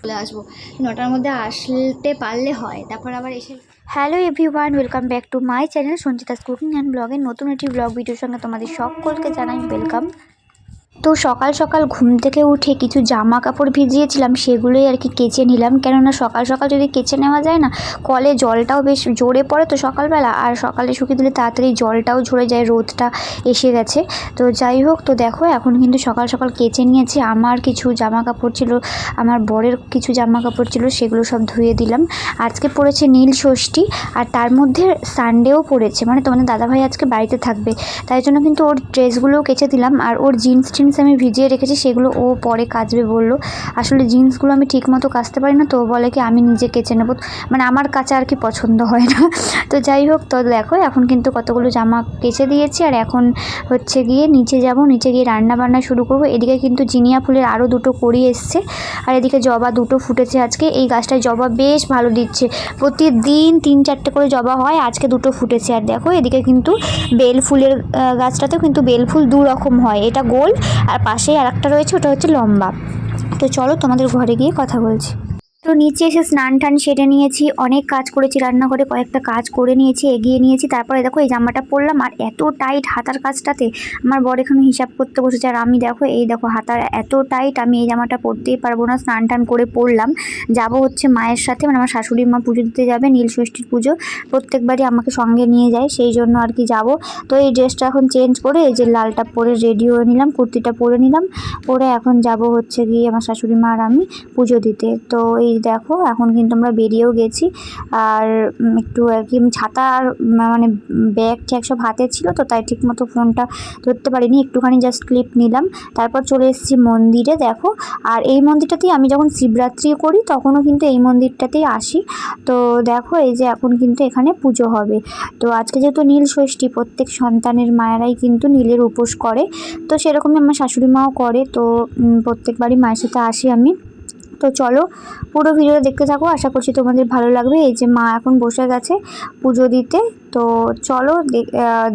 চলে আসব। নটার মধ্যে আসতে পারলে হয়, তারপর আবার এসে hello everyone welcome back to my channel Sanchita's cooking and ব্লগের নতুন একটি ব্লগ ভিডিওর সঙ্গে তোমাদের সকলকে জানাই ওয়েলকাম তো সকাল সকাল ঘুম থেকে উঠে কিছু জামা কাপড় ভিজিয়েছিলাম, সেগুলোই আর কি কেচে নিলাম। কেননা সকাল সকাল যদি কেচে নেওয়া যায় না, কলে জলটাও বেশ জোরে পড়ে তো সকালবেলা, আর সকালে শুকিয়ে দিলে তাড়াতাড়ি জলটাও ঝরে যায়, রোদটা এসে গেছে। তো যাই হোক, তো দেখো এখন কিন্তু সকাল সকাল কেচে নিয়েছি। আমার কিছু জামা কাপড় ছিল, আমার বরের কিছু জামা কাপড় ছিল, সেগুলো সব ধুয়ে দিলাম। আজকে পড়েছে নীল ষষ্ঠী, আর তার মধ্যে সানডেও পড়েছে। মানে তোমাদের দাদাভাই আজকে বাড়িতে থাকবে, তাই জন্য কিন্তু ওর ড্রেসগুলোও কেচে দিলাম, আর ওর জিন্স টিন্স আমি ভিজিয়ে রেখেছি, সেগুলো ও পরে কাচবে বলল। আসলে জিন্সগুলো আমি ঠিক মতো কাচতে পারি না, তো বলে কি আমি নিজে কেচে নেব। মানে আমার কাচা আর কি পছন্দ হয় না। তো যাই হোক, তো দেখো, এখন কিন্তু কতগুলো জামা কেচে দিয়েছি, আর এখন হচ্ছে গিয়ে নিচে যাব, নিচে গিয়ে রান্না বান্না শুরু করব। এদিকে কিন্তু জিনিয়া ফুলের আরও দুটো কড়ি এসছে, আর এদিকে জবা দুটো ফুটেছে আজকে। এই গাছটায় জবা বেশ ভালো দিচ্ছে। প্রতিদিন তিন চারটে করে জবা হয়, আজকে দুটো ফুটেছে। আর দেখো, এদিকে কিন্তু বেল ফুলের গাছটাতেও কিন্তু বেল ফুল দু রকম হয়। এটা গোল আর পাশেই আর একটা রয়েছে, ওটা হচ্ছে লম্বা। তো চলো তোমাদের ঘরে গিয়ে কথা বলছি। তো নিচে এসে স্নান টান সেরে নিয়েছি, অনেক কাজ করেছি, রান্নাঘরে কয়েকটা কাজ করে নিয়েছি, এগিয়ে নিয়েছি, তারপরে দেখো এই জামাটা পরলাম আর এত টাইট হাতার কাজটাতে আমার বর এখানে হিসাব করতে বসেছে আর আমি দেখো এই দেখো হাতার এত টাইট আমি এই জামাটা পরতেই পারব না, স্নান টান করে পরলাম। যাব হচ্ছে মায়ের সাথে মানে আমার শাশুড়ি মা পুজো দিতে যাবে নীল ষষ্ঠীর পুজো, প্রত্যেকবারই আমাকে সঙ্গে নিয়ে যায়, সেই জন্য আর কি যাব। তো এই ড্রেসটা এখন চেঞ্জ করে এই যে লালটা পরে রেডি হয়ে নিলাম, কুর্তিটা পরে নিলাম, পরে এখন যাব হচ্ছে গিয়ে আমার শাশুড়ি মা আর আমি পুজো দিতে। তো এই দেখো, এখন কিন্তু আমরা বেরিয়েও গেছি। আর একটু আর কি ছাতা আর মানে ব্যাগ ট্যাগ সব হাতে ছিল তো, তাই ঠিক মতো ফোনটা ধরতে পারিনি। একটুখানি জাস্ট ক্লিপ নিলাম। তারপর চলে এসেছি মন্দিরে, দেখো। আর এই মন্দিরটাতেই আমি যখন শিবরাত্রি করি, তখনও কিন্তু এই মন্দিরটাতেই আসি। তো দেখো, এই যে এখন কিন্তু এখানে পুজো হবে। তো আজকে যেহেতু নীল ষষ্ঠী, প্রত্যেক সন্তানের মায়েরাই কিন্তু নীলের উপোস করে। তো সেরকমই আমার শাশুড়ি মাও করে। তো প্রত্যেকবারই মায়ের সাথে আসি আমি। তো চলো পুরো ভিডিওটা দেখতে থাকো। আশা করছি তোমাদের ভালো লাগবে। এই যে মা এখন বসে গেছে পুজো দিতে। তো চলো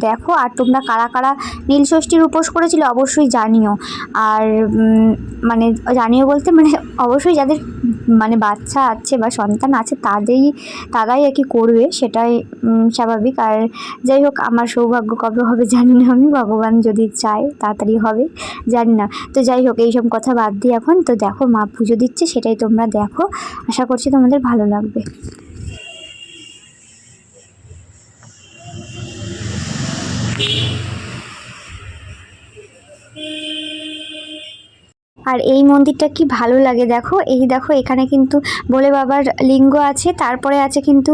দেখো আর তোমরা কারা কারা নীল ষষ্ঠীর উপোস করেছিলে অবশ্যই জানিও। আর মানে জানিও বলতে মানে অবশ্যই যাদের মানে বাচ্চা আছে বা সন্তান আছে তাদেরই, তারাই আর কি করবে সেটাই স্বাভাবিক। আর যাই হোক আমার সৌভাগ্য কবে হবে জানি না আমি, ভগবান যদি চায় তাড়াতাড়ি হবে, জানি না। তো যাই হোক এইসব কথা বাদ দিয়ে এখন তো দেখো মা পুজো দিচ্ছে সেটাই তোমরা দেখো। আশা করছি তোমাদের ভালো লাগবে। আর এই মন্দিরটা কি ভালো লাগে দেখো? এই দেখো, এখানে কিন্তু ভোলে বাবার লিঙ্গ আছে, তারপরে আছে কিন্তু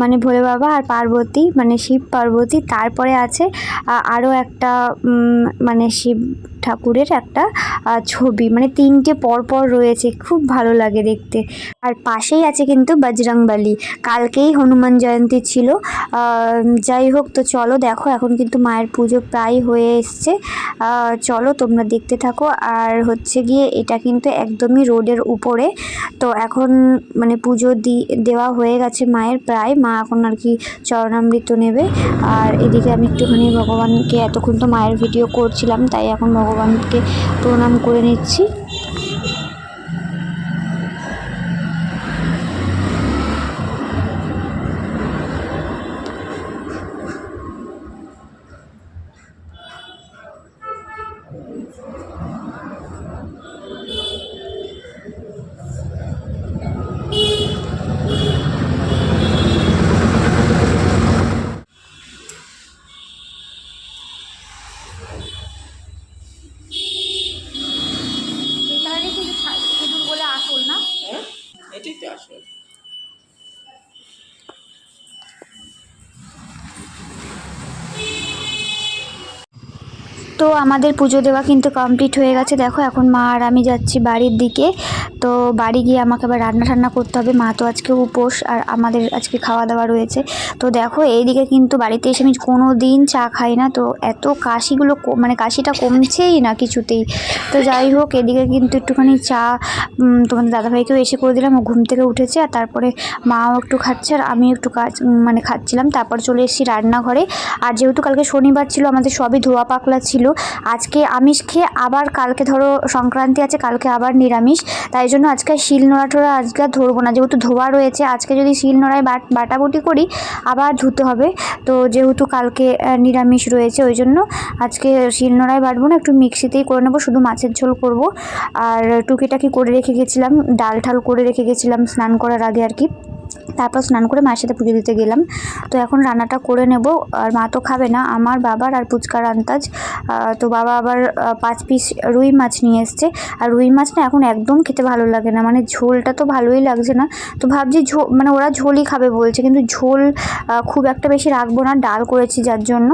মানে ভোলে বাবা আর পার্বতী মানে শিব পার্বতী, তারপরে আছে আরও একটা মানে শিব ঠাকুরের একটা ছবি। মানে তিনটে পরপর রয়েছে, খুব ভালো লাগে দেখতে। আর পাশেই আছে কিন্তু বজরংবলী। কালকেই হনুমান জয়ন্তী ছিল। যাই হোক, তো চলো দেখো, এখন কিন্তু মায়ের পুজো প্রায় হয়ে এসছে। চলো তোমরা দেখতে থাকো। আর হচ্ছে গিয়ে, এটা কিন্তু একদমই রোডের উপরে। তো এখন মানে পুজো দি, দেওয়া হয়ে গেছে মায়ের প্রায়। মা এখন আর কি চরণামৃত নেবে। আর এদিকে আমি একটুখানি ভগবানকে, এতক্ষণ তো মায়ের ভিডিও করছিলাম, তাই এখন ভগবানকে প্রণাম করে নিচ্ছি। আমাদের পুজো দেওয়া কিন্তু কমপ্লিট হয়ে গেছে। দেখো, এখন মা আর আমি যাচ্ছি বাড়ির দিকে। তো বাড়ি গিয়ে আমাকে আবার রান্না টান্না করতে হবে। মা তো আজকে উপোস আর আমাদের আজকে খাওয়া দাওয়া রয়েছে। তো দেখো, এইদিকে কিন্তু বাড়িতে এসে আমি কোনো দিন চা খাই না। তো এত কাশিগুলো মানে কাশিটা কমছেই না কিছুতেই। তো যাই হোক, এদিকে কিন্তু একটুখানি চা তোমাদের দাদাভাইকেও এসে করে দিলাম। ও ঘুম থেকে উঠেছে আর তারপরে মাও একটু খাচ্ছে আর আমিও একটু কাজ মানে খাচ্ছিলাম। তারপর চলে এসেছি রান্নাঘরে। আর যেহেতু কালকে শনিবার ছিল, আমাদের সবই ধোয়া পাকলা ছিল। আজকে আমিষ খেয়ে আবার কালকে ধরো সংক্রান্তি আছে, কালকে আবার নিরামিষ। তাই জন্য আজকে শিল নোড়া টোড়া আজকে আর ধরবো না। যেহেতু ধোয়া রয়েছে, আজকে যদি শিল নোড়ায় বাট, বাটাবুটি করি, আবার ধুতে হবে। তো যেহেতু কালকে নিরামিষ রয়েছে, ওই জন্য আজকে শিল নোড়ায় বাটবো না, একটু মিক্সিতেই করে নেব, শুধু মাছের ঝোল করব। আর টুকিটাকি করে রেখে গেছিলাম, ডাল ঠাল করে রেখে গেছিলাম স্নান করার আগে আর কি। তারপর স্নান করে মায়ের সাথে পুজো দিতে গেলাম। তো এখন রান্নাটা করে নেব। আর মা তো খাবে না, আমার বাবার আর পুচকার আন্তাজ তো বাবা আবার পাঁচ পিস রুই মাছ নিয়ে এসছে। আর রুই মাছ না এখন একদম খেতে ভালো লাগে না। মানে ঝোলটা তো ভালোই লাগছে না। তো ভাবছি ঝোল মানে ওরা ঝোলই খাবে বলছে। কিন্তু ঝোল খুব একটা বেশি রাখব না, ডাল করেছি যার জন্য।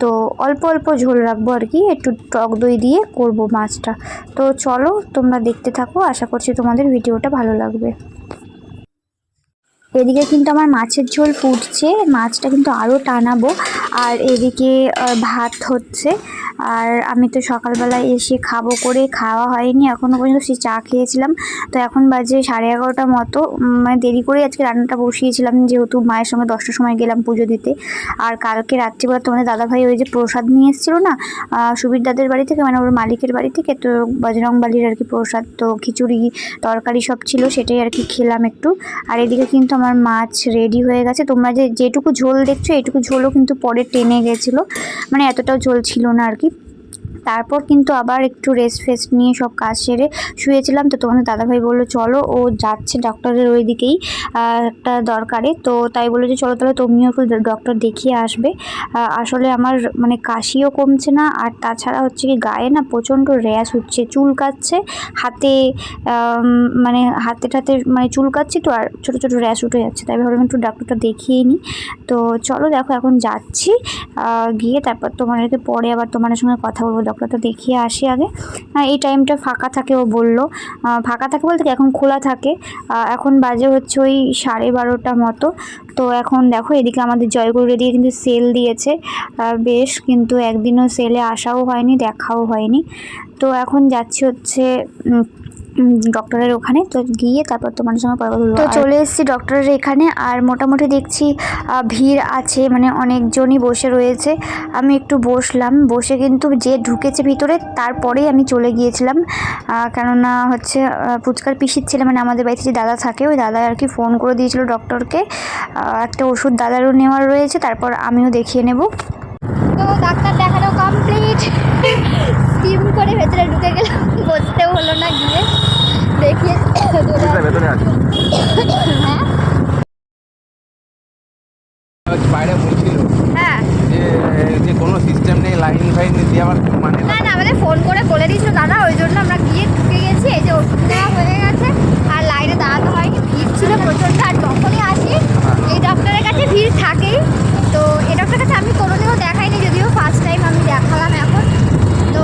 তো অল্প অল্প ঝোল রাখব আর কি। একটু টক দই দিয়ে করব মাছটা। তো চলো তোমরা দেখতে থাকো। আশা করছি তোমাদের ভিডিওটা ভালো লাগবে। এদিকে কিন্তু আমার মাছের ঝোল ফুটছে, মাছটা কিন্তু আরও টানাবো। আর এদিকে ভাত হচ্ছে। আর আমি তো সকালবেলায় এসে খাব করে, খাওয়া হয়নি। এখনও পর্যন্ত সে চা খেয়েছিলাম। তো এখন বাজে সাড়ে এগারোটা মতো। মানে দেরি করে আজকে রান্নাটা বসিয়েছিলাম, যেহেতু মায়ের সঙ্গে দশটার সময় গেলাম পুজো দিতে। আর কালকে রাত্রিবেলা তোমাদের দাদাভাই ওই যে প্রসাদ নিয়ে এসেছিল না সুবীর দাদের বাড়ি থেকে মানে ওর মালিকের বাড়ি থেকে, তো বজরংবালির আর কি প্রসাদ, তো খিচুড়ি, তরকারি সব ছিল, সেটাই আর কি খেলাম একটু। আর এদিকে কিন্তু আমার মাছ রেডি হয়ে গেছে। তোমরা যে, যেটুকু ঝোল দেখছ, এটুকু ঝোলও কিন্তু পরে টেনে গেছিল। মানে এতটাও ঝোল ছিল না আর কি। তারপর কিন্তু আবার একটু রেস্ট ফেস্ট নিয়ে সব কাজ সেরে শুয়েছিলাম। তো তোমাদের দাদাভাই বলল, চলো, ও যাচ্ছে ডক্টরের ওই দিকেই একটা দরকারে। তো তাই বলল যে, চলো তাহলে তুমিও একটু ডক্টর দেখিয়ে আসবে। আসলে আমার মানে কাশিও কমছে না, আর তাছাড়া হচ্ছে কি গায়ে না প্রচণ্ড র্যাশ হচ্ছে, চুল কাচ্ছে হাতে মানে হাতে টাতে মানে চুল কাচ্ছি তো, আর ছোটো ছোটো র্যাশ উঠে যাচ্ছে। তাই ভাবলাম একটু ডাক্তারটা দেখিয়ে নিই তো চলো দেখো, এখন যাচ্ছি। গিয়ে তারপর তোমাদেরকে পরে আবার তোমাদের সঙ্গে কথা বলব। ডক্টরটা দেখিয়ে আসি আগে। এই টাইমটা ফাঁকা থাকে, ও বলল। ফাঁকা থাকে বলতে এখন খোলা থাকে। এখন বাজে হচ্ছে ওই সাড়ে বারোটা মতো। তো এখন দেখো, এদিকে আমাদের জয়গুরু দিয়ে কিন্তু সেল দিয়েছে। বেশ, কিন্তু একদিনও সেলে আসাও হয়নি, দেখাও হয়নি। তো এখন যাচ্ছি হচ্ছে ডক্টরের ওখানে। তো গিয়ে তারপর তোমার সঙ্গে পরে কথা বলব। তো চলে এসেছি ডক্টরের এখানে আর মোটামুটি দেখছি ভিড় আছে মানে অনেকজনই বসে রয়েছে। আমি একটু বসলাম বসে কিন্তু যে ঢুকেছে ভিতরে তারপরেই আমি চলে গিয়েছিলাম। কেননা হচ্ছে আহ, পুচকার পিসির ছেলে মানে আমাদের বাড়িতে যে দাদা থাকে ওই দাদা আর কি ফোন করে দিয়েছিল ডক্টরকে একটা ওষুধ দাদারও নেওয়ার রয়েছে তারপর আমিও দেখিয়ে নেব। তো ডাক্তার কমপ্লিট স্কিম করে ভেতরে ঢুকে গেলাম বসতেও হলো না গিয়ে। দেখিয়ে হ্যাঁ? বাইরে বলছিল হ্যাঁ। যে যে কোনো সিস্টেম নেই লাইন ফাইন দিয়ে আবার মানে না না। আমাদের ফোন করে বলে দিয়েছিল দাদা ওই জন্য আমরা গিয়ে ঢুকে গেছি এই যে ওষুধ দেওয়া হয়ে গেছে আর লাইনে দাঁড়াতে হয়নি ভিড় ছিল প্রচণ্ড আর যখনই আসি এই ডক্টরের কাছে ভিড় থাকেই তো এই ডক্টরের কাছে আমি কোনোদিনও দেখাইনি যদিও ফার্স্ট টাইম আমি দেখালাম এখন তো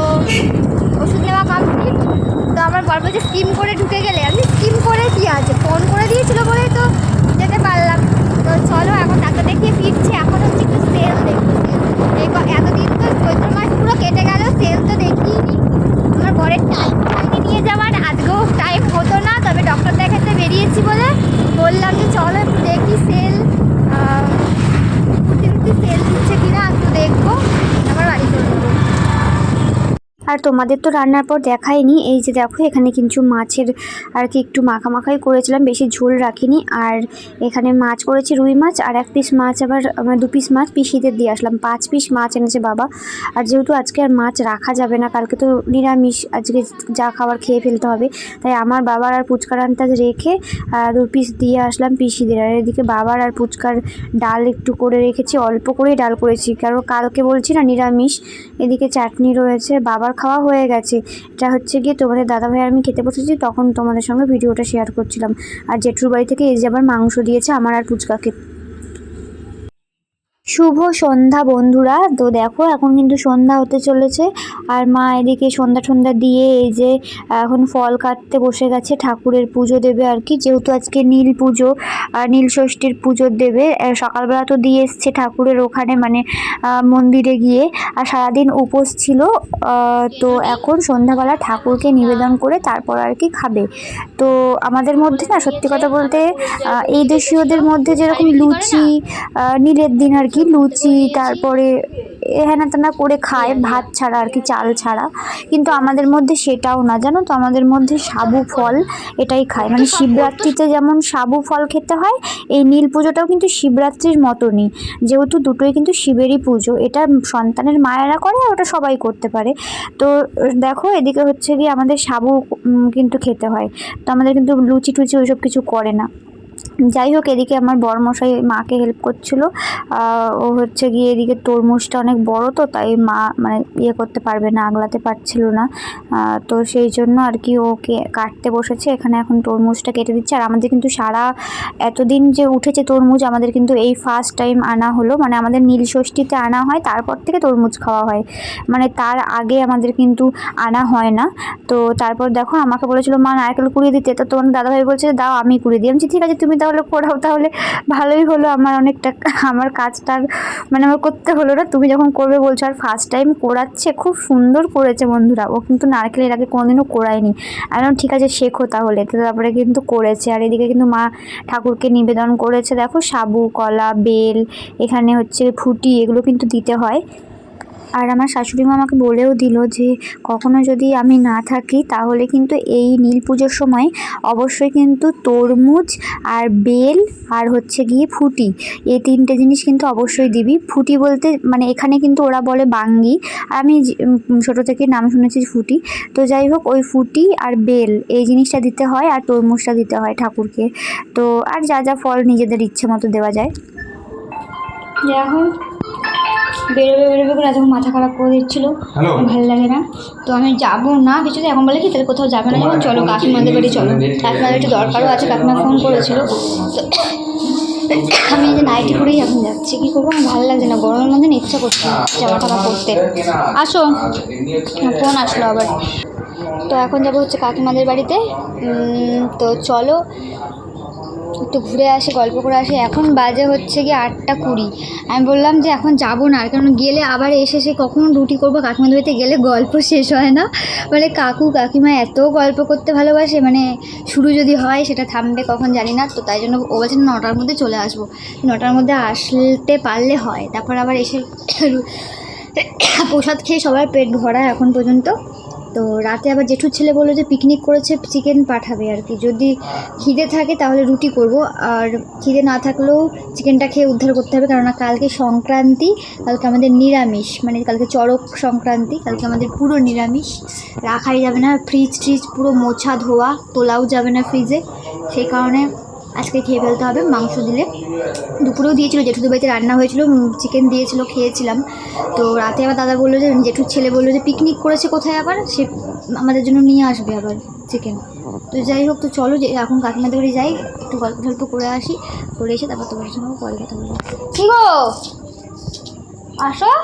ওষুধ নেওয়া কমপ্লিট তো আমার বর বলছে স্কিম করে ঢুকে গেলে আমি স্কিম করে কি আছে ফোন করে দিয়েছিল বলেই তো যেতে পারলাম তো চলো এখন ডাক্তার দেখিয়ে ফিরছি এখন হচ্ছে একটু সেল দেখব sale। এই ক- এতদিন তো চৈত্র মাস পুরো কেটে গেল সেল তো দেখিনি আমার বরের টাইম হয়নি নিয়ে যাওয়ার আজকেও টাইম হতো না তবে ডক্টর দেখাতে বেরিয়েছি বলে বললাম যে চলো একটু দেখি সেল কুর্তি টুর্তি সেল দিচ্ছে কিনা একটু দেখব আবার বাড়ি চলে যাব আর তোমাদের তো রান্নার পর দেখাইনি এই যে দেখো, এখানে কিন্তু মাছের আর কি একটু মাখা মাখাই করেছিলাম, বেশি ঝোল রাখিনি। আর এখানে মাছ করেছি রুই মাছ, আর এক পিস মাছ আবার আমার দু পিস মাছ পিসিদের দিয়ে আসলাম। পাঁচ পিস মাছ এনেছে বাবা। আর যেহেতু আজকে আর মাছ রাখা যাবে না, কালকে তো নিরামিষ, আজকে যা খাবার খেয়ে ফেলতে হবে। তাই আমার বাবার আর পুচকার আন্তাজ রেখে দু পিস দিয়ে আসলাম পিসিদের। আর এদিকে বাবার আর পুচকার ডাল একটু করে রেখেছি, অল্প করেই ডাল করেছি। কারণ কালকে বলছি না, নিরামিষ। এদিকে চাটনি রয়েছে, বাবার খাওয়া হয়ে গেছে। এটা হচ্ছে গিয়ে তোমাদের দাদাভাই আর আমি খেতে বসেছি, তখন তোমাদের সঙ্গে ভিডিওটা শেয়ার করছিলাম। আর জেঠুর বাড়ি থেকে এই যে আবার মাংস দিয়েছে, আমার আর পুচকাকে শুভ সন্ধ্যা বন্ধুরা। তো দেখো, এখন কিন্তু সন্ধ্যা হতে চলেছে। আর মা এদিকে সন্ধ্যা সন্ধ্যা দিয়ে এই যে, এখন ফল কাটতে বসে গেছে, ঠাকুরের পুজো দেবে আর কি। যেহেতু আজকে নীল পুজো, আর নীল ষষ্ঠীর পুজো দেবে সকালবেলা তো দিয়ে এসছে ঠাকুরের ওখানে মানে মন্দিরে গিয়ে। আর সারাদিন উপোস ছিল তো এখন সন্ধ্যাবেলা ঠাকুরকে নিবেদন করে তারপর আর কি খাবে। তো আমাদের মধ্যে না, সত্যি কথা বলতে এই দেশীয়দের মধ্যে যেরকম লুচি নীলের দিন আর কি লুচি তারপরে হেনা তেনা করে খায় ভাত ছাড়া আর কি চাল ছাড়া। কিন্তু আমাদের মধ্যে সেটাও না জানো তো? আমাদের মধ্যে সাবু ফল এটাই খায়। মানে শিবরাত্রিতে যেমন সাবু ফল খেতে হয় এই নীল পুজোটাও কিন্তু শিবরাত্রির মতনই। যেহেতু দুটোই কিন্তু শিবেরই পুজো এটা সন্তানের মায়েরা করে আর ওটা সবাই করতে পারে। তো দেখো এদিকে হচ্ছে গিয়ে আমাদের সাবু কিন্তু খেতে হয়। তো আমাদের কিন্তু লুচি টুচি ওইসব কিছু করে না। যাই হোক, এদিকে আমার বড়মশাই মাকে হেল্প করছিল। ও হচ্ছে গিয়ে এদিকে তরমুজটা অনেক বড় তো, তাই মা মানে ইয়ে করতে পারবে না, আগলাতে পারছিল না। তো সেই জন্য আর কি ওকে কাটতে বসেছে। এখানে এখন তরমুজটা কেটে দিচ্ছে। আর আমাদের কিন্তু সারা এতদিন যে উঠেছে তরমুজ, আমাদের কিন্তু এই ফার্স্ট টাইম আনা হলো। মানে আমাদের নীল ষষ্ঠীতে আনা হয়, তারপর থেকে তরমুজ খাওয়া হয়। মানে তার আগে আমাদের কিন্তু আনা হয় না। তো তারপর দেখো, আমাকে বলেছিল, মা, নারকেল কুড়িয়ে দিতে। তো তোমার দাদাভাই বলছে, দাও, আমি কুড়িয়ে দিই। আমি ঠিক আছে, তুমি তাহলে পড়াও তাহলে ভালোই হলো। আমার অনেকটা আমার কাজটা মানে আমার করতে হলো না। তুমি যখন করবে বলছো আর ফার্স্ট টাইম করাচ্ছে খুব সুন্দর করেছে বন্ধুরা। ও কিন্তু নারকেল এর আগে কোনোদিনও করায়নি। বললাম, ঠিক আছে শেখো তাহলে। তারপরে কিন্তু করেছে। আর এদিকে কিন্তু মা ঠাকুরকে নিবেদন করেছে। দেখো সাবু কলা বেল এখানে হচ্ছে ফুটি এগুলো কিন্তু দিতে হয়। আর আমার শাশুড়ি মা আমাকে বলেও দিল যে, কখনো যদি আমি না থাকি, তাহলে কিন্তু এই নীল পুজোর সময় অবশ্যই কিন্তু তরমুজ আর বেল আর হচ্ছে গিয়ে ফুটি। এই তিনটে জিনিস কিন্তু অবশ্যই দিবি। ফুটি বলতে মানে এখানে কিন্তু ওরা বলে বাঙ্গি। আমি ছোটো থেকে নাম শুনেছি ফুটি। তো যাই হোক, ওই ফুটি আর বেল, এই জিনিসটা দিতে হয় আর তরমুজটা দিতে হয় ঠাকুরকে। তো আর যা যা ফল নিজেদের ইচ্ছে মতো দেওয়া যায়। যে এখন বেরোবে বেরোবে করে যখন মাথা খারাপ করে দিচ্ছিল ভালো লাগে না। তো আমি যাব না কিছুতে এখন বলে কি তাহলে কোথাও যাবে না যখন চলো কাকিমাদের বাড়ি চলো। কাকিমাদের একটু দরকারও আছে কাকিমা ফোন করেছিল। তো আমি এই যে নাইটি করেই এখন যাচ্ছি কী করব? আমার ভালো লাগছে না গরমের মধ্যে ইচ্ছা করছে না জামা টামা পরতে আসো। ফোন আসলো আবার। তো এখন যাব হচ্ছে কাকিমাদের বাড়িতে। তো চলো একটু ঘুরে আসি, গল্প করে আসি। এখন বাজে হচ্ছে গিয়ে আটটা কুড়ি। আমি বললাম যে এখন যাব না আর কারণ গেলে আবার এসে সে কখন রুটি করব? কাকিমাদের বাড়িতে গেলে গল্প শেষ হয় না। মানে কাকু, কাকিমা এত গল্প করতে ভালোবাসে মানে শুরু যদি হয় সেটা থামবে কখন জানি না। তো তাই জন্য ও বলছে, নটার মধ্যে চলে আসব। নটার মধ্যে আসতে পারলে হয়, তারপর আবার এসে প্রসাদ খেয়ে সবার পেট ভরা এখন পর্যন্ত। তো রাতে আবার জেঠুর ছেলে বলল যে পিকনিক করেছে চিকেন পাঠাবে আর কি। যদি খিদে থাকে তাহলে রুটি করব, আর খিদে না থাকলেও চিকেনটা খেয়ে উদ্ধার করতে হবে কারণ কালকে সংক্রান্তি, কালকে আমাদের নিরামিষ মানে কালকে চড়ক সংক্রান্তি, কালকে আমাদের পুরো নিরামিষ। রাখাই যাবে না ফ্রিজ ট্রিজ পুরো মোছা ধোয়া, তোলাও যাবে না ফ্রিজে সেই কারণে আজকে খেয়ে ফেলতে হবে, মাংস দিলে। দুপুরেও দিয়েছিল, জেঠুদের বাড়িতে রান্না হয়েছিল চিকেন দিয়েছিল, খেয়েছিলাম। তো রাতে আবার দাদা বলল যে, জেঠুর ছেলে বলল যে পিকনিক করেছে কোথায় আবার? সে আমাদের জন্য নিয়ে আসবে আবার চিকেন তো যাই হোক, তো চলো, যে এখন কাকিমাদের বাড়ি যাই, একটু গল্প টল্প করে আসি, করে এসে তারপর তোমার সঙ্গে পরে কথা বলব। কি গো? আসো।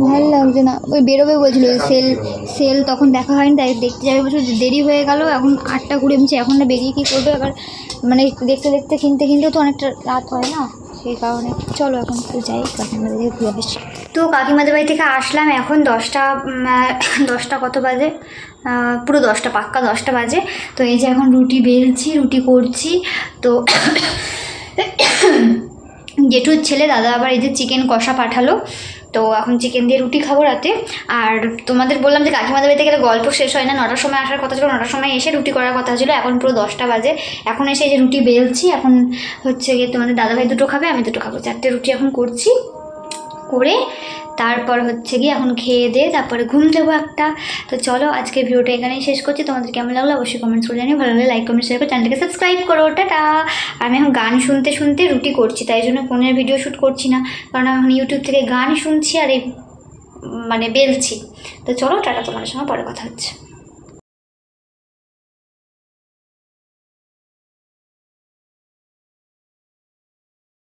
ভালো লাগছে না। ওই বেরোবে বলছিল সেল সেল তখন দেখা হয়নি, তাই দেখতে যাবে যে দেরি হয়ে গেল, এখন আটটা কুড়ি এমছে এখন না বেরিয়ে কী করবে আবার মানে দেখতে দেখতে কিনতে কিনতে তো অনেকটা রাত হয় না, সেই কারণে চলো এখন যাই, কাকিমাদের ঘুরে আসি। তো কাকিমাদের বাড়ি থেকে আসলাম, এখন দশটা দশটা কত বাজে? পুরো দশটা, পাক্কা দশটা বাজে, তো এই যে এখন রুটি বেলছি, রুটি করছি, তো জেঠুর ছেলে দাদা আবার এই যে চিকেন কষা পাঠালো তো এখন চিকেন দিয়ে রুটি খাব রাতে। আর তোমাদের বললাম যে কাকিমাদের বাড়িতে গেলে গল্প শেষ হয় না, নটার সময় আসার কথা ছিল, নটার সময় এসে রুটি করার কথা ছিল, এখন পুরো দশটা বাজে। এখন এসে যে রুটি বেলছি, এখন হচ্ছে গিয়ে তোমাদের দাদাভাই দুটো খাবে, আমি দুটো খাব। চারটে রুটি এখন করছি, করে তারপর হচ্ছে গিয়ে এখন খেয়ে দিয়ে তারপরে ঘুম দেবো একটা। তো চলো আজকে ভিডিওটা এখানেই শেষ করছি। তোমাদের কেমন লাগল অবশ্যই কমেন্টস করে জানিও। ভালো লাগলে লাইক কমেন্ট শেয়ার করে চ্যানেলটাকে সাবস্ক্রাইব করো। টাটা! আমি এখন গান শুনতে শুনতে রুটি করছি, তাই জন্য ফোনের ভিডিও শ্যুট করছি না। কারণ এখন ইউটিউব থেকে গান শুনছি আর এই মানে বেলছি। তো চলো টাটা, তোমাদের সঙ্গে পরে কথা হচ্ছে।